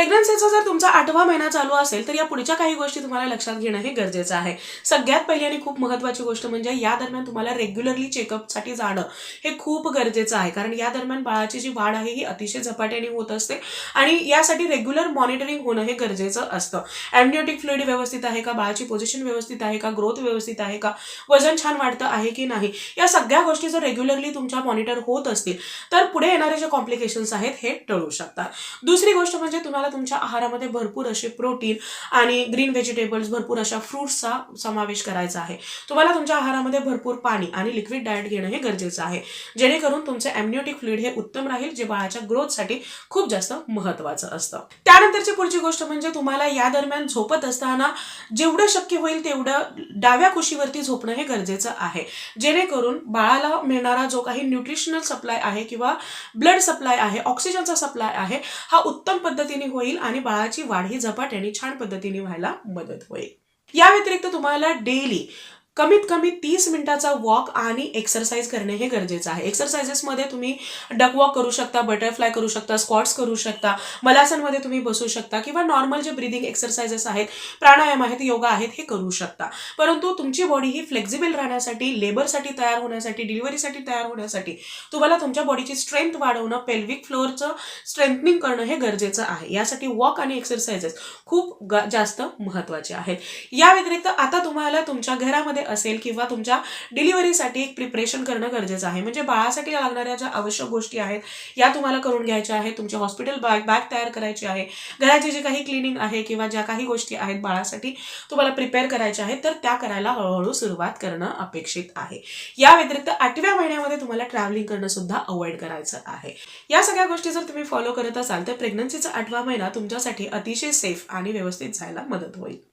प्रेग्नन्सीचा जर तुमचा आठवा महिना चालू असेल तर या पुढच्या काही गोष्टी तुम्हाला लक्षात घेणं हे गरजेचं आहे. सगळ्यात पहिली आणि खूप महत्वाची गोष्ट म्हणजे या दरम्यान तुम्हाला रेग्युलरली चेकअपसाठी जाणं हे खूप गरजेचं आहे. कारण या दरम्यान बाळाची जी वाढ आहे ही अतिशय झपाट्याने होत असते आणि यासाठी रेग्युलर मॉनिटरिंग होणं हे गरजेचं असतं. ॲम्निओटिक फ्लुइड व्यवस्थित आहे का? बाळाची पोझिशन व्यवस्थित आहे का? ग्रोथ व्यवस्थित आहे का? वजन छान वाढतं आहे की नाही? या सगळ्या गोष्टी जर रेग्युलरली तुमच्या मॉनिटर होत असतील तर पुढे येणारे जे कॉम्प्लिकेशन्स आहेत हे टळू शकतात. दुसरी गोष्ट म्हणजे तुम्हाला तुमच्या आहारामध्ये भरपूर असे प्रोटीन आणि ग्रीन व्हेजिटेबल्स भरपूर अशा फ्रुट्सचा समावेश करायचा आहे. तुम्हाला तुमच्या आहारामध्ये भरपूर पाणी आणि लिक्विड डाएट घेणं हे गरजेचं आहे. जेणेकरून तुमचे ॲम्निओटिक फ्लुइड हे उत्तम राहील जे बाळाच्या ग्रोथसाठी खूप जास्त महत्वाचं असतं. त्यानंतरची पुढची गोष्ट म्हणजे तुम्हाला या दरम्यान झोपत असताना जेवढं शक्य होईल तेवढं डाव्या कुशीवरती झोपणं हे गरजेचं आहे. जेणेकरून बाळाला मिळणारा जो काही न्यूट्रिशनल सप्लाय आहे किंवा ब्लड सप्लाय आहे ऑक्सिजनचा सप्लाय आहे हा उत्तम पद्धतीने होईल आणि बाळाची वाढ ही झपाट्याने छान पद्धतीने व्हायला मदत होईल. या व्यतिरिक्त तुम्हाला डेली कमीत कमी तीस मिनिटाचा वॉक आणि एक्सरसाइज करणे हे गरजेचं आहे. एक्सरसाइजेसमध्ये तुम्ही डक वॉक करू शकता बटरफ्लाय करू शकता स्क्वॉट्स करू शकता मलासनमध्ये तुम्ही बसू शकता किंवा नॉर्मल जे ब्रिदिंग एक्सरसाइजेस आहेत प्राणायाम आहेत योगा आहेत हे करू शकता. परंतु तुमची बॉडी ही फ्लेक्झिबल राहण्यासाठी लेबरसाठी तयार होण्यासाठी डिलिव्हरीसाठी तयार होण्यासाठी तुम्हाला तुमच्या बॉडीची स्ट्रेंथ वाढवणं पेल्विक फ्लोअरचं स्ट्रेंथनिंग करणं हे गरजेचं आहे. यासाठी वॉक आणि एक्सरसाइजेस खूप ग- जास्त महत्त्वाचे आहेत. या व्यतिरिक्त आता तुम्हाला तुमच्या घरामध्ये असेल किंवा तुमच्या डिलिव्हरीसाठी एक प्रिपरेशन करणं गरजेचं आहे. म्हणजे बाळासाठी लागणाऱ्या ज्या आवश्यक गोष्टी आहेत या तुम्हाला करून घ्यायच्या आहेत. तुमची हॉस्पिटल बॅग बॅग तयार करायची आहे. घराची जी काही क्लिनिंग आहे किंवा ज्या काही गोष्टी आहेत बाळासाठी तुम्हाला प्रिपेअर करायच्या आहेत तर त्या करायला हळूहळू सुरुवात करणं अपेक्षित आहे. या व्यतिरिक्त आठव्या महिन्यामध्ये तुम्हाला ट्रॅव्हलिंग करणं सुद्धा अवॉइड करायचं आहे. या सगळ्या गोष्टी जर तुम्ही फॉलो करत असाल तर प्रेग्नन्सीचा आठवा महिना तुमच्यासाठी अतिशय सेफ आणि व्यवस्थित जायला मदत होईल.